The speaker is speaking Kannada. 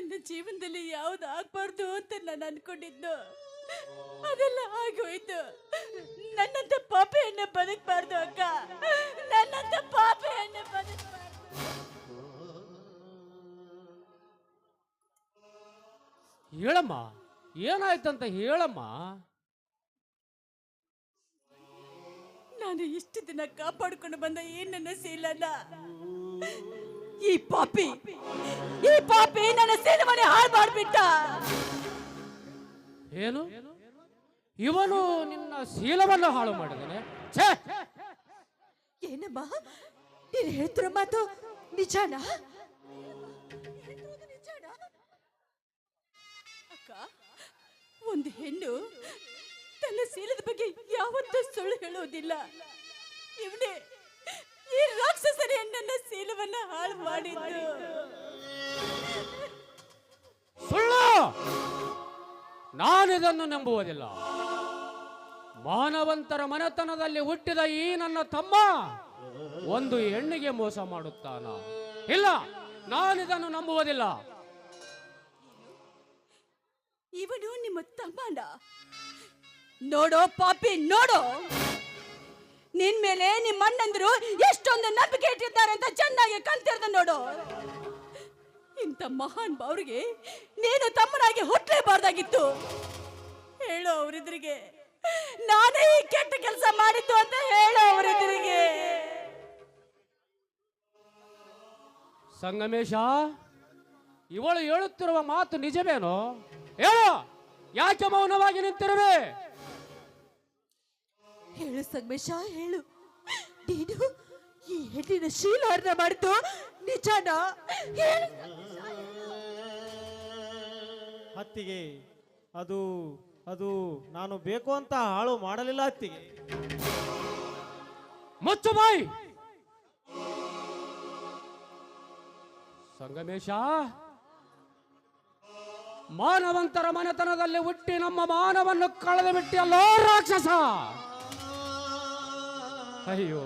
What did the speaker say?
ನನ್ನ ಜೀವನದಲ್ಲಿ ಯಾವ್ದು ಆಗ್ಬಾರ್ದು ಅಂತ ನಾನು ಅನ್ಕೊಂಡಿದ್ದು ಅದೆಲ್ಲ ಆಗೋಯ್ತು. ನನ್ನಂತ ಪಾಪೆಯನ್ನ ಬದುಕಬಾರ್ದು ಅಕ್ಕ. ನನ್ನಂತ ಪಾಪೆಯನ್ನ ಬದುಕಬಾರ್ದು. ಹೇಳಮ್ಮ ಏನಾಯ್ತಂತ ಹೇಳಮ್ಮ? ನಾನು ಇಷ್ಟು ದಿನ ಕಾಪಾಡ್ಕೊಂಡು ಬಂದ ಈ ನನ್ನ ಶೀಲನ ಈ ಪಾಪಿ ಈ ಪಾಪಿ ನನ್ನ ಸಿನಿಮಾನೇ ಹಾಳು ಮಾಡ್ಬಿಟ್ಟ ಏನು? ಇವನು ನಿನ್ನ ಶೀಲವನ್ನು ಹಾಳು ಮಾಡಿದಾನೆ. ಛೇ! ಏನಮ್ಮ? ನೀನು ಹೇಳ್ತಿರೋ ಮಾತು ನಿಜಾನ? ಅಕ್ಕ ಒಂದು ಹೆಣ್ಣು ತನ್ನ ಶೀಲದ ಬಗ್ಗೆ ಯಾವತ್ತೂ ಸುಳ್ಳು ಹೇಳುವುದಿಲ್ಲ. ಇವನೇ ಈ ರಾಕ್ಷಸನೇ ನನ್ನ ಶೀಲವನ್ನ ಹಾಳು ಮಾಡಿದ್ದು. ನಾನಿದನ್ನು ನಂಬುವುದಿಲ್ಲ. ಮಾನವಂತರ ಮನೆತನದಲ್ಲಿ ಹುಟ್ಟಿದ ಈ ನನ್ನ ತಮ್ಮ ಒಂದು ಹೆಣ್ಣಿಗೆ ಮೋಸ ಮಾಡುತ್ತಾನ. ಇಲ್ಲ ನಾನಿದನ್ನು ನಂಬುವುದಿಲ್ಲ. ಇವನು ನಿಮ್ಮ ತಮ್ಮನ. ನೋಡೋ ಪಾಪಿ, ನೋಡೋ. ನಿನ್ ಮೇಲೆ ನಿಮ್ಮ ಅಣ್ಣಂದ್ರು ಎಷ್ಟೊಂದು ನಂಬಿಕೆ ಇಟ್ಟಿದ್ದಾರೆ ಅಂತ ಚೆನ್ನಾಗಿ ಕಣ್ತಿರ್ದ ನೋಡು. ಇಂಥ ಮಹಾನ್ ಅವ್ರಿಗೆ ನೀನು ತಮ್ಮನಾಗಿ ಹೇಳು ಅವರಿದ್ರಿಗೆ. ನಾನೇ ಈ ಕೆಟ್ಟ ಕೆಲಸ ಮಾಡಿದ್ದು ಅಂತ ಹೇಳು ಅವರಿದ್ರಿಗೆ. ಸಂಗಮೇಶ ಇವಳು ಹೇಳುತ್ತಿರುವ ಮಾತು ನಿಜವೇನೋ? ಹೇಳು ಯಾಕೆ ಮೌನವಾಗಿ ನಿಂತಿರುವೆ? ಹೇಳು ಸಂಗಮೇಶ ಹೇಳು. ನೀನು ಈ ಹೆಣ್ಣಿನ ಶೀಲಾರ್ನ ಮಾಡಿದ್ದು ನಿಜನಾ? ಹೇಳು. ಹತ್ತಿಗೆ ಅದು ಅದು ನಾನು ಬೇಕು ಅಂತ ಹಾಳು ಮಾಡಲಿಲ್ಲ ಅತ್ತಿಗೆ. ಮುಚ್ಚು ಬಾಯಿ. ಸಂಗಮೇಶ, ಮಾನವಂತರ ಮನೆತನದಲ್ಲಿ ಹುಟ್ಟಿ ನಮ್ಮ ಮಾನವನ್ನು ಕಳೆದು ಬಿಟ್ಟಿಯಲ್ಲೋ ರಾಕ್ಷಸ. ಅಯ್ಯೋ.